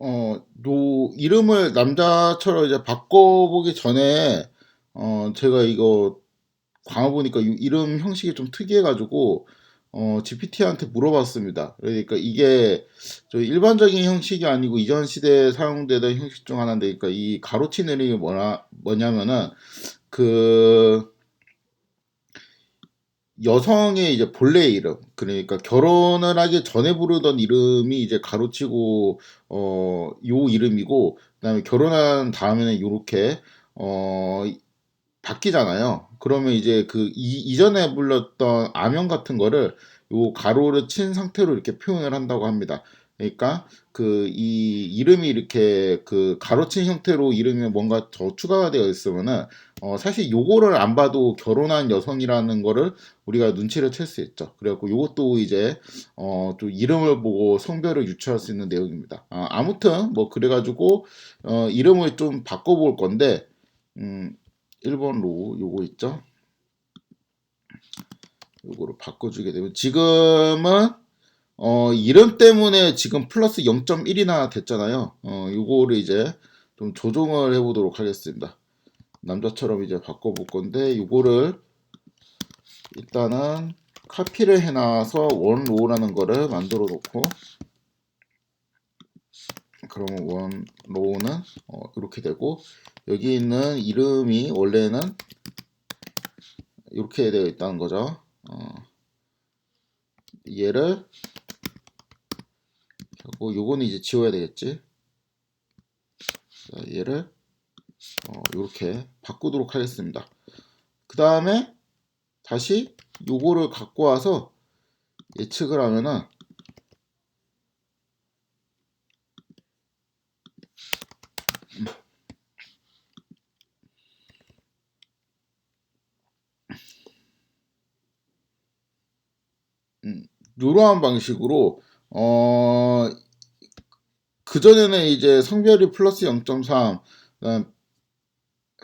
어, 요 이름을 남자처럼 이제 바꿔보기 전에 어, 제가 이거 광화 보니까 이 이름 형식이 좀 특이해가지고 어, GPT한테 물어봤습니다. 그러니까 이게 저 일반적인 형식이 아니고 이전 시대에 사용되던 형식 중 하나인데, 그러니까 이 가로치는 이름이 뭐냐, 뭐냐면은 그 여성의 이제 본래 이름, 그러니까 결혼을 하기 전에 부르던 이름이 이제 가로치고 어, 요 이름이고, 그다음에 결혼한 다음에는 요렇게 어, 바뀌잖아요. 그러면 이제 그 이, 이전에 불렀던 아명 같은 거를 요 가로를 친 상태로 이렇게 표현을 한다고 합니다. 그러니까 그 이 이름이 이렇게 그 가로친 형태로 이름이 뭔가 더 추가가 되어 있으면은 어 사실 요거를 안 봐도 결혼한 여성이라는 거를 우리가 눈치를 챌 수 있죠. 그래갖고 요것도 이제 어또 이름을 보고 성별을 유추할 수 있는 내용입니다. 아, 아무튼 뭐 그래가지고 어 이름을 좀 바꿔볼 건데 음 1번 로우 요거 있죠? 요거를 바꿔주게 되면 지금은 어 이름 때문에 지금 플러스 0.1이나 됐잖아요. 어 요거를 이제 좀 조정을 해보도록 하겠습니다. 남자처럼 이제 바꿔볼 건데 요거를 일단은 카피를 해놔서 원 로우라는 거를 만들어 놓고 그러면 원 로우는 어, 이렇게 되고 여기 있는 이름이 원래는 이렇게 되어 있다는 거죠. 어, 얘를 하고 요거는 이제 지워야 되겠지. 자, 얘를 어, 이렇게 바꾸도록 하겠습니다. 그 다음에 다시 요거를 갖고 와서 예측을 하면은 음, 이러한 방식으로 어 그전에는 이제 성별이 플러스 0.3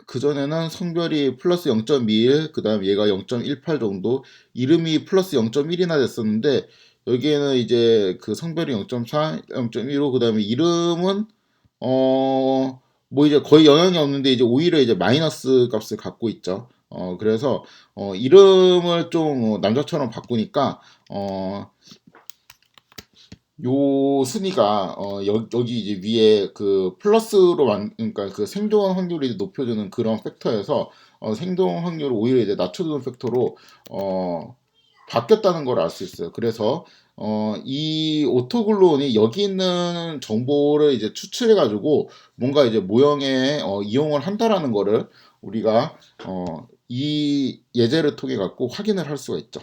그전에는 성별이 플러스 0.21 그 다음 얘가 0.18 정도 이름이 플러스 0.1이나 됐었는데 여기에는 이제 그 성별이 0.4 0.15 그 다음에 이름은 어 뭐 이제 거의 영향이 없는데 이제 오히려 이제 마이너스 값을 갖고 있죠. 어 그래서 어 이름을 좀 남자처럼 바꾸니까 어 요 순위가 어 여, 여기 이제 위에 그 플러스로 만 그러니까 그 생존 확률이 높여주는 그런 팩터에서 어 생존 확률을 오히려 이제 낮춰주는 팩터로 어 바뀌었다는 걸 알 수 있어요. 그래서 어 이 오토글론이 여기 있는 정보를 이제 추출해 가지고 뭔가 이제 모형에 어 이용을 한다라는 거를 우리가 어 이 예제를 통해 갖고 확인을 할 수가 있죠.